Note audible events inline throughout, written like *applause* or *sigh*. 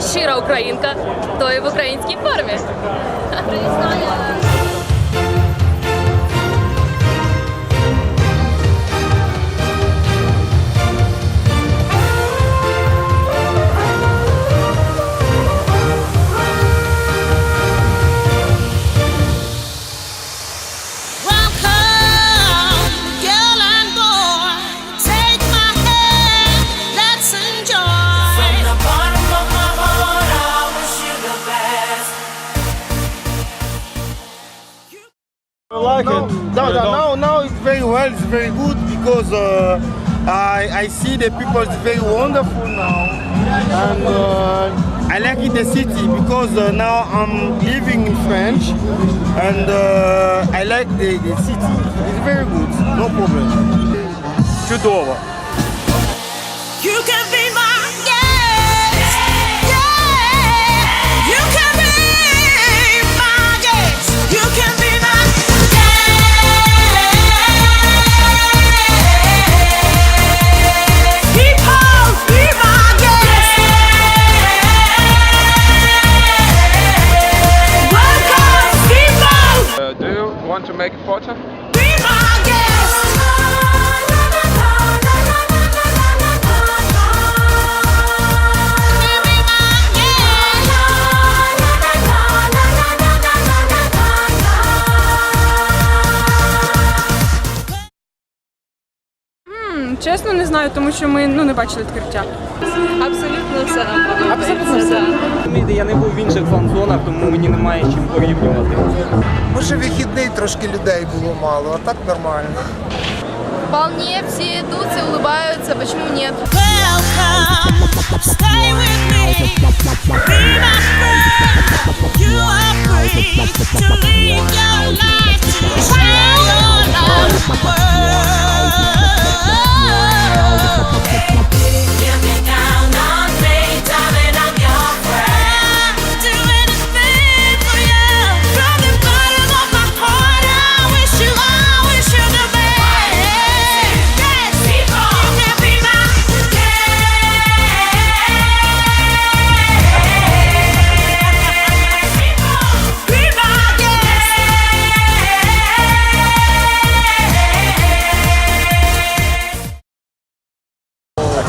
щира українка, то і в українській формі. *laughs* I like it. No, no, now, now it's very well, it's very good because uh, I, I see the people is very wonderful now. And uh, I like it the city because uh, now I'm living in French and uh, I like the, the city. It's very good, no problem. Чудово. Want to make a photo? Чесно, не знаю, тому що ми ну не бачили відкриття. Абсолютно все. Абсолютно все. Розумієте, Я не був в інших фан-зонах, тому мені немає з чим порівнювати. Може, вихідний трошки людей було мало, а так нормально. Вполне все идут, все улыбаются, почему нет? Welcome,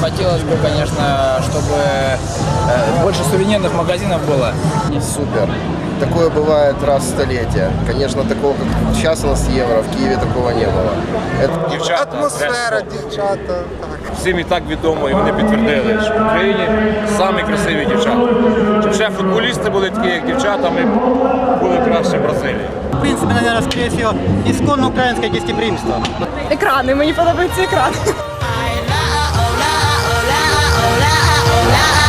Хотелось бы, конечно, чтобы э, больше сувенирных магазинов было. Супер. Такое бывает раз в столетие. Конечно, такого, как сейчас у нас евро, в Киеве такого не было. Это Дівчата, атмосфера, дівчата. Так. Всім і так відомо, і вони підтвердили, що в Україні самі красиві дівчата. Щоб ще футболісти були такі, як дівчата, ми б були краще Бразилії. В принципі, наверное, скорее всего, ісконно українське гостеприимство. Екрани, мені подобаються екрани.